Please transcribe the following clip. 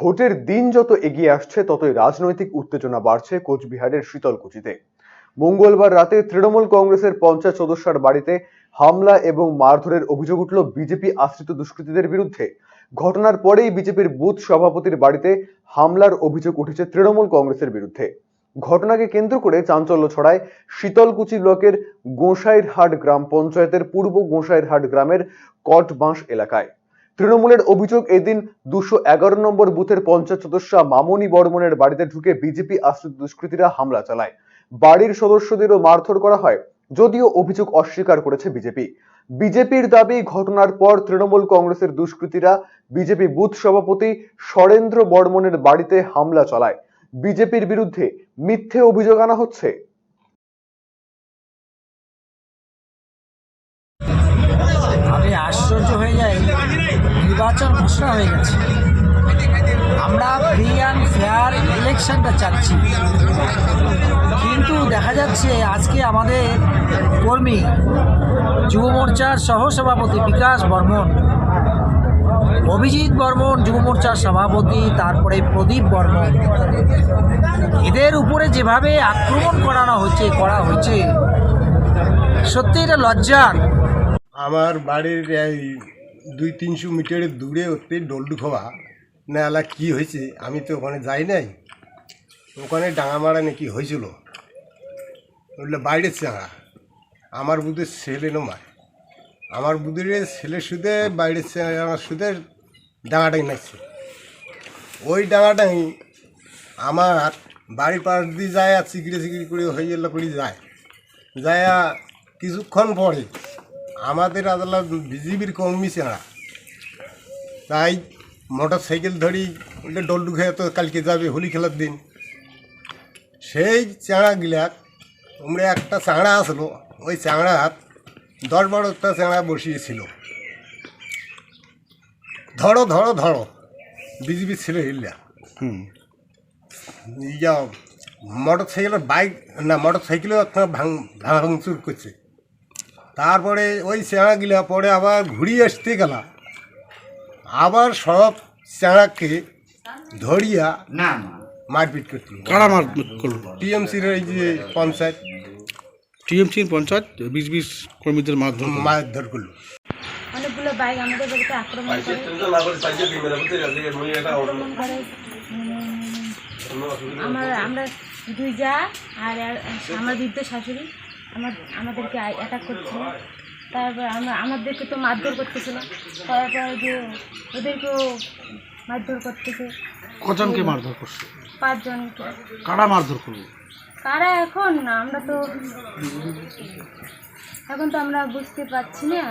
ভোটের দিন যত এগিয়ে আসছে, ততই রাজনৈতিক উত্তেজনা বাড়ছে কোচবিহারের শীতলকুচিতে। মঙ্গলবার রাতে তৃণমূল কংগ্রেসের পঞ্চায়েত সদস্যর বাড়িতে হামলা এবং মারধরের অভিযোগ উঠল বিজেপি আশ্রিত দুষ্কৃতীদের বিরুদ্ধে। ঘটনার পরেই বিজেপির বুথ সভাপতির বাড়িতে হামলার অভিযোগ উঠেছে তৃণমূল কংগ্রেসের বিরুদ্ধে। ঘটনাকে কেন্দ্র করে চাঞ্চল্য ছড়ায় শীতলকুচি ব্লকের গোঁসাইরহাট গ্রাম পঞ্চায়েতের পূর্ব গোঁসাইরহাট গ্রামের কটবাঁশ এলাকায়। তৃণমূলের অভিযোগ এদিন দুশো এগারো নম্বর বুথের পঞ্চায়েত সদস্য মামনি বর্মনের বাড়িতে ঢুকে বিজেপি আশ্রিত দুষ্কৃতীরা হামলা চালায়। বাড়ির সদস্যদেরও মারধর করা হয়, যদিও অভিযোগ অস্বীকার করেছে বিজেপি। বিজেপির দাবি, ঘটনার পর তৃণমূল কংগ্রেসের দুষ্কৃতীরা বিজেপি বুথ সভাপতি সরেন্দ্র বর্মনের বাড়িতে হামলা চালায়। বিজেপির বিরুদ্ধে মিথ্যে অভিযোগ আনা হচ্ছে। আমি আশ্চর্য হয়ে যাই নির্বাচন ঘোষণা হয়ে গেছে। আমরা ফ্রি অ্যান্ড ফেয়ার ইলেকশনটা চাচ্ছি। কিন্তু দেখা যাচ্ছে আজকে আমাদের কর্মী, যুব মোর্চার সহসভাপতি বিকাশ বর্মন, অভিজিৎ বর্মন, যুব মোর্চার সভাপতি, তারপরে প্রদীপ বর্মন, এদের উপরে যেভাবে আক্রমণ করানো হচ্ছে, করা হয়েছে, সত্যি এটা লজ্জার। আমার বাড়ির এই দুই তিনশো মিটারের দূরে ওতে ডল্ডু খোয়া নালা কি হয়েছে? আমি তো ওখানে যাই নাই। ওখানে ডাঙামারা নাকি হয়েছিল। ওগুলো বাইরের চাঙা আমার বুধের ছেলে নমায় আমার বুধের ছেলে সুদে, বাইরের চাঙা সুদে ডাঙাটাই নাচছে ওই ডাঙাটাই আমার বাড়ির পাশ দিয়ে যায় আর চিকড়ে চিকড়ি করে হয়ে গেল করে যায়। যায়া কিছুক্ষণ পরে আমাদের আদালত বিজেপির কর্মী চেনা তাই মোটর সাইকেল ধরি ডল্ডু খেয়ে তো কালকে যাবে হোলি খেলার দিন। সেই চাঁড়াগুলা তোমরা একটা চাঁড়া আসলো ওই চাঁড়া দশ বারোটা চাঁড়া বসিয়েছিল। ধরো ধরো ধরো বিজেপির ছেলে হিল্লা ইয়া মোটর সাইকেলের বাইক না মোটর সাইকেলও একটা ভাঙ ভাঙচুর করছে। তারপরে ওই চেঁড়াগুলা পরে আবার ঘুরিয়ে আসতে গেলা। আবার সব চেঁড়াকে ধরিয়া না মারপিট করতে কারা মারপিট করল? টিএমসির এই যে পঞ্চায়েত। টিএমসির পঞ্চায়েত বিশ বিশ কর্মীদের মাধ্যমে মারধর করল। অনেকগুলো বাইক আমাদের বাড়িতে আক্রমণ করে। আক্রমণ করে উম, আমার আমরা দুই যা আর আমার বৃদ্ধ শাশুড়ি। আমাদেরকে অ্যাটাক করছিল তারপর আমরা আমাদেরকে তো মারধর করতেছিল তারপর যে ওদেরকেও মারধর করতেছে। কজনকে মারধর করছে? পাঁচজনকে। কারা মারধর করবে কারা এখন? না আমরা তো এখন তো আমরা বুঝতে পারছি না।